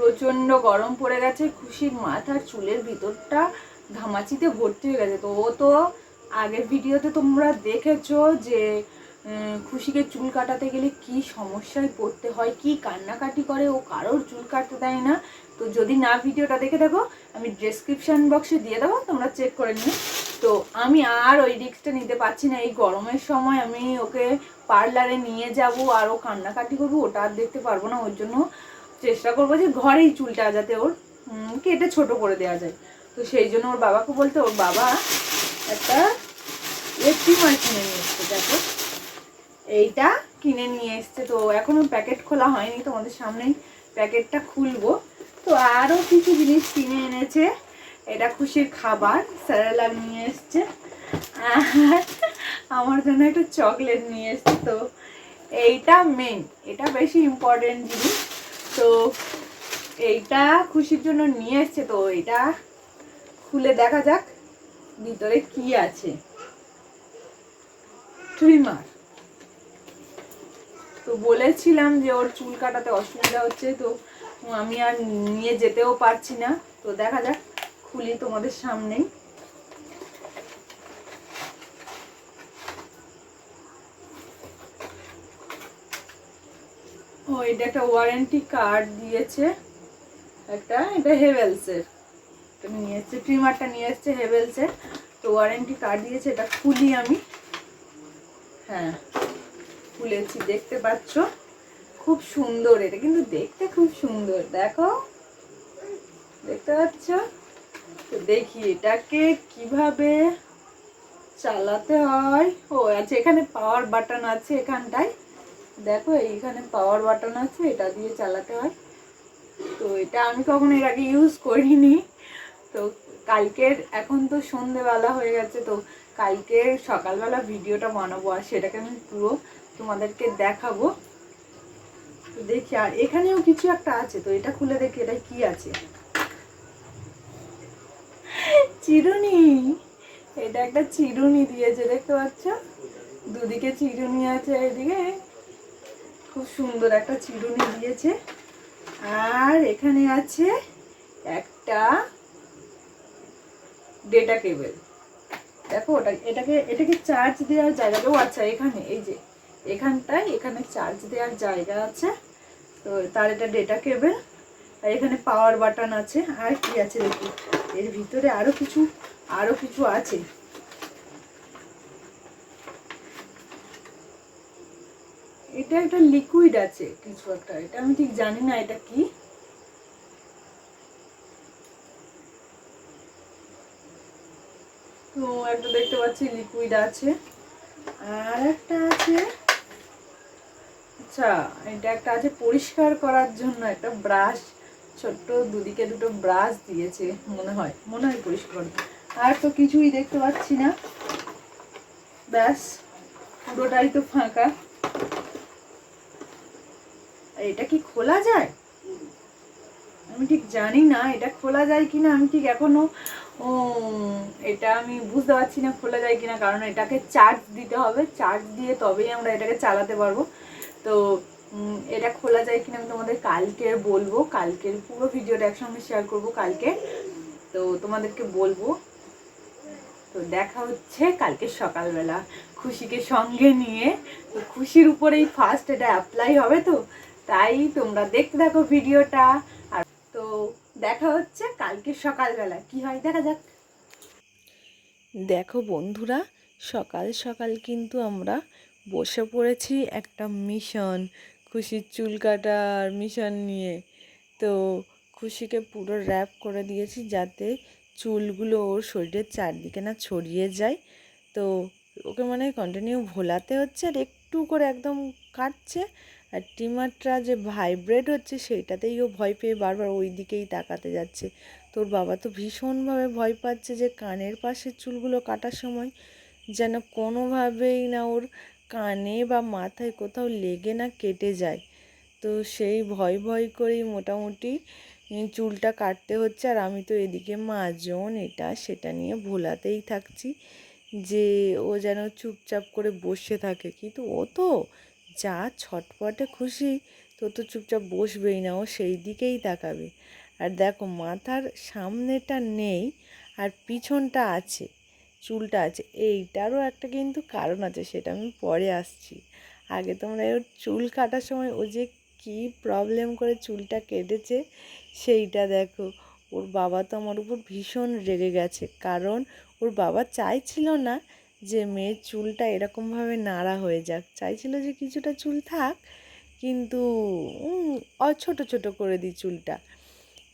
প্রচণ্ড গরম পড়ে গেছে, খুশির মাথার চুলের ভিতরটা ঘামাচিতে ভর্তি হয়ে গেছে। তো ও তো আগের ভিডিওতে তোমরা দেখেছ যে খুশিকে চুল কাটাতে গেলে কি সমস্যায় পড়তে হয়, কি কান্নাকাটি করে, ও কারোর চুল কাটতে দেয় না। তো যদি না ভিডিওটা দেখে থাকো, আমি ডেসক্রিপশন বক্সে দিয়ে দেবো, তোমরা চেক করে নিও। তো আমি আর ওই রিস্কটা নিতে পারছি না, এই গরমের সময় আমি ওকে পার্লারে নিয়ে যাব আর ও কান্নাকাটি করব, ওটা আর দেখতে পারব না, ওর জন্য চেষ্টা করব যে ঘরেই চুলটা যাতে ওর কেটে ছোট করে দেওয়া যায়। তো সেই জন্য ওর বাবাকে বলতে, ওর বাবা একটা ইলেকট্রিমার কিনে নিয়ে এসছে, দেখো। এইটা কিনে নিয়ে এসছে। তো এখনও প্যাকেট খোলা হয়নি, তোমাদের সামনেই প্যাকেটটা খুলবো। তো আরও কিছু জিনিস কিনে এনেছে। এটা খুশির খাবার স্যারেলাক নিয়ে এসছে। আমার জন্য একটা চকলেট নিয়ে এসছে। তো এইটা মেন এটা বেশি ইম্পর্টেন্ট জিনিস। তো এইটা খুশির জন্য নিয়ে এসছে, তো এটা খুলে দেখা যাক ভিতরে কি আছে। ট্রিমার। তো বলেছিলাম যে ওর চুল কাটাতে অসুবিধা হচ্ছে, তো আমি আর নিয়ে যেতেও পারছি না। তো দেখা যাক, খুলি তোমাদের সামনেই। এটা একটা ওয়ারেন্টি কার্ড দিয়েছে। একটা, এটা হেভেলসের এটা নিয়ে এসছে ট্রিমারটা নিয়ে এসছে হেভেলসের তো ওয়ারেন্টি কার্ড দিয়েছে, এটা খুলি আমি। হ্যাঁ খুলেছি, দেখতে পাচ্ছ? খুব সুন্দর এটা, কিন্তু দেখতে খুব সুন্দর। দেখো, দেখতে পাচ্ছ? তো দেখি এটাকে কীভাবে চালাতে হয়। ও আচ্ছা এখানে পাওয়ার বাটন আছে এখানটায়। দেখো, এইখানে পাওয়ার বাটন আছে, এটা দিয়ে চালাতে হয়। তো এটা আমি কখনো এর আগে ইউজ করিনি। তো কালকের, এখন তো সন্ধেবেলা হয়ে গেছে, তো কালকে সকালবেলা ভিডিওটা বানাবো, আর সেটাকে আমি পুরো তোমাদেরকে দেখাবো। তো দেখি, আর এখানেও কিছু একটা আছে, তো এটা খুলে দেখি, এটা কি আছে? চিরুনি! এটা একটা চিরুনি দিয়েছে, দেখতে পাচ্ছ? দুদিকে চিরুনি আছে, এদিকে খুব সুন্দর একটা চিরুনি দিয়েছে। আর এখানে আছে একটা ডেটা কেবল দেখো, ওটা, এটাকে এটাকে চার্জ দেওয়ার জায়গা ও আচ্ছা এখানে, এই যে, এখানটায় এখানে চার্জ দেওয়ার জায়গা আছে। তো তার এটা ডেটা কেবল আর এখানে পাওয়ার বাটন আছে। আর কি আছে দেখি? এর ভিতরে আরও কিছু আরও কিছু আছে। এটা একটা লিকুইড আছে কিছু একটা, এটা আমি ঠিক জানি না এটা কি। তো একটা দেখতে পাচ্ছি লিকুইড আছে। আর একটা আছে। আচ্ছা এটা একটা আছে পরিষ্কার করার জন্য, একটা ব্রাশ ছোট্ট দুদিকে দুটো ব্রাশ দিয়েছে, মনে হয় মনে হয় পরিষ্কার আর তো কিছুই দেখতে পাচ্ছি না। ব্যাস, পুরোটাই তো ফাঁকা। এটা কি খোলা যায়? আমি ঠিক জানি না, এটা খোলা যায় কিনা, আমি ঠিক এখনও এটা আমি বুঝতে পারছি না খোলা যায় কিনা, কারণ এটাকে চার্জ দিতে হবে চার্জ দিয়ে তবেই আমরা এটাকে চালাতে পারব। তো এটা খোলা যায় কিনা আমি তোমাদের কালকে বলব, কালকের পুরো ভিডিওটা একসঙ্গে শেয়ার করব কালকে। তো, তোমাদেরকে বলব, তো দেখা হচ্ছে কালকে সকালবেলা খুশিকে সঙ্গে নিয়ে। তো খুশির উপরেই ফার্স্ট এটা অ্যাপ্লাই হবে তো? তাই তোমরা দেখতে থাকো ভিডিওটা। আর তো দেখা হচ্ছে কালকে সকালবেলা। কি হয়? দেখা যাক। দেখো বন্ধুরা, সকাল সকাল কিন্তু আমরা বসে পড়েছি একটা মিশন, খুশির চুল কাটার মিশন নিয়ে। তো খুশিকে পুরো র্যাপ করে দিয়েছি যাতে চুলগুলো ওর শরীরের চারদিকে না ছড়িয়ে যায়। তো ওকে মানে কন্টিনিউ ভোলাতে হচ্ছে আর একটু করে একদম কাটছে। আর ট্রিমারটা যে ভাইব্রেট হচ্ছে সেইটাতেই ও ভয় পেয়ে বারবার ওই দিকেই তাকাতে যাচ্ছে। তোর বাবা তো ভীষণভাবে ভয় পাচ্ছে যে কানের পাশের চুলগুলো কাটার সময় যেন কোনোভাবেই না ওর কানে বা মাথায় কোথাও লেগে না কেটে যায়। তো সেই ভয় ভয় করেই মোটামুটি চুলটা কাটতে হচ্ছে আর আমি তো এদিকে মাজন এটা সেটা নিয়ে ভোলাতেই থাকছি যে ও যেন চুপচাপ করে বসে থাকে। কিন্তু ও তো যা ছটপটে খুশি, তো তো চুপচাপ বসবেই না, ও সেই দিকেই তাকাবে। আর দেখো, মাথার সামনেটা নেই আর পিছনটা আছে, চুলটা আছে। এইটারও একটা কিন্তু কারণ আছে, সেটা আমি পরে আসছি। আগে তোমরা ওর চুল কাটার সময় ও যে কী প্রবলেম করে চুলটা কেটেছে, সেইটা দেখো। ওর বাবা তো আমার উপর ভীষণ রেগে গেছে, কারণ ওর বাবা চাইছিল না যে মেয়ের চুলটা এরকমভাবে নাড়া হয়ে যাক। চাইছিল যে কিছুটা চুল থাক, কিন্তু ছোট ছোট করে দিই চুলটা।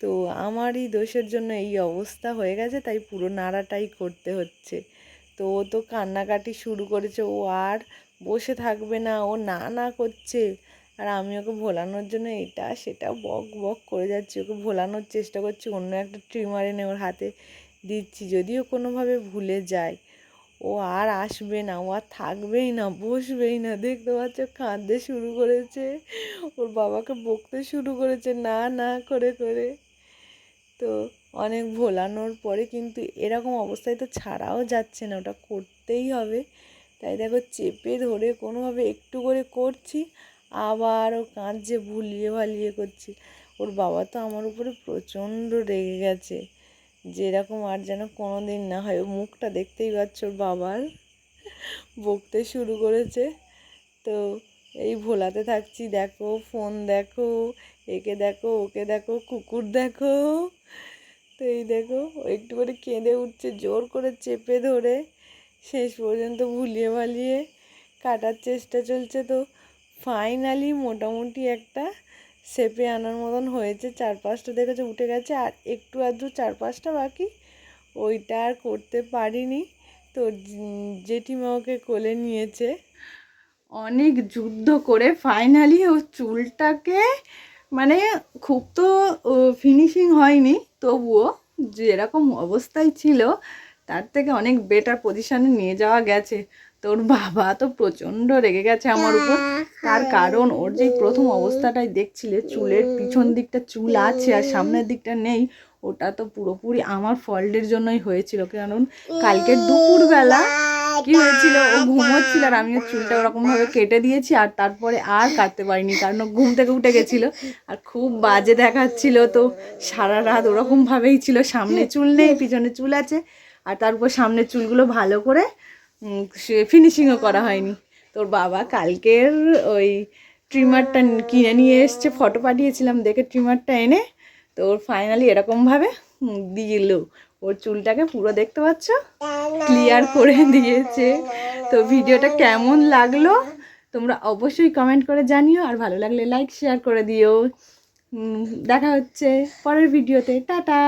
তো আমারই দোষের জন্য এই অবস্থা হয়ে গেছে, তাই পুরো নাড়াটাই করতে হচ্ছে। তো ও তো কান্নাকাটি শুরু করেছে, ও আর বসে থাকবে না, ও না না করছে। আর আমি ওকে ভোলানোর জন্য এটা, সেটা বক বক করে যাচ্ছি। ওকে ভোলানোর চেষ্টা করছি, অন্য একটা ট্রিমার এনে ওর হাতে দিচ্ছি, যদিও কোনোভাবে ভুলে যায়। ও আর আসবে না, ও আর থাকবেই না, বসবেই না। দেখতে পাচ্ছ, কাঁদতে শুরু করেছে। ওর বাবাকে বকতে শুরু করেছে, না না করে করে। তো অনেক ভোলানোর পরে কিন্তু এরকম অবস্থায় তো ছাড়াও যাচ্ছে না, ওটা করতেই হবে। তাই দেখো, চেপে ধরে কোনোভাবে একটু করে করছি, আবার ও কাঁদছে, ভুলিয়ে ভালিয়ে করছি। ওর বাবা তো আমার উপরে প্রচণ্ড রেগে গেছে। যেরকম আর যেন কোনো দিন না হয়। মুখটা দেখতেই পাচ্ছ বাবার। বকতে শুরু করেছে। তো এই ভোলাতে থাকছি। দেখো, ফোন দেখো, একে দেখো, ওকে দেখো, কুকুর দেখো। তো এই দেখো একটু করে কেঁদে উঠছে, জোর করে চেপে ধরে। শেষ পর্যন্ত ভুলিয়ে ভালিয়ে কাটার চেষ্টা চলছে। তো ফাইনালি মোটামুটি একটা শেপে আনার মতন হয়েছে চার পাঁচটা দেখেছে উঠে গেছে, আর একটু আধটু চার পাঁচটা বাকি। ওইটা আর করতে পারিনি। তো জেঠিমা ওকে কোলে নিয়েছে। অনেক যুদ্ধ করে ফাইনালি ও চুলটাকে মানে খুব তো ফিনিশিং হয়নি, তবুও যেরকম অবস্থায় ছিল, তার থেকে অনেক বেটার পজিশানে নিয়ে যাওয়া গেছে। তোর বাবা তো প্রচণ্ড রেগে গেছে আমার উপর। তার কারণ ওর যে প্রথম অবস্থাটাই দেখছিলে চুলের পিছন দিকটা চুল আছে আর সামনের দিকটা নেই ওটা তো পুরোপুরি আমার ফল্টের জন্যই হয়েছিল। কারণ কালকে দুপুরবেলা কি হয়েছিল? ও ঘুমোচ্ছিল আর আমি ওর চুলটা ওরকম ভাবে কেটে দিয়েছি আর তারপরে আর কাটতে পারিনি কারণ ও ঘুম থেকে উঠে গেছিল আর খুব বাজে দেখাচ্ছিল তো। সারা রাত ওরকম ভাবেই ছিল সামনে চুল নেই পিছনে চুল আছে আর তারপর সামনের চুলগুলো ভালো করে ফিনিশিংও করা হয়নি। তোর বাবা কালকের ওই ট্রিমারটা কিনে নিয়ে এসছে ফটো পাঠিয়েছিলাম, দেখে ট্রিমারটা এনে তো ওর ফাইনালি এরকমভাবে দিল। ওর চুলটাকে পুরো দেখতে পাচ্ছ? ক্লিয়ার করে দিয়েছে। তো ভিডিওটা কেমন লাগল? তোমরা অবশ্যই কমেন্ট করে জানিও, আর ভালো লাগলে লাইক শেয়ার করে দিও। দেখা হচ্ছে পরের ভিডিওতে। টাটা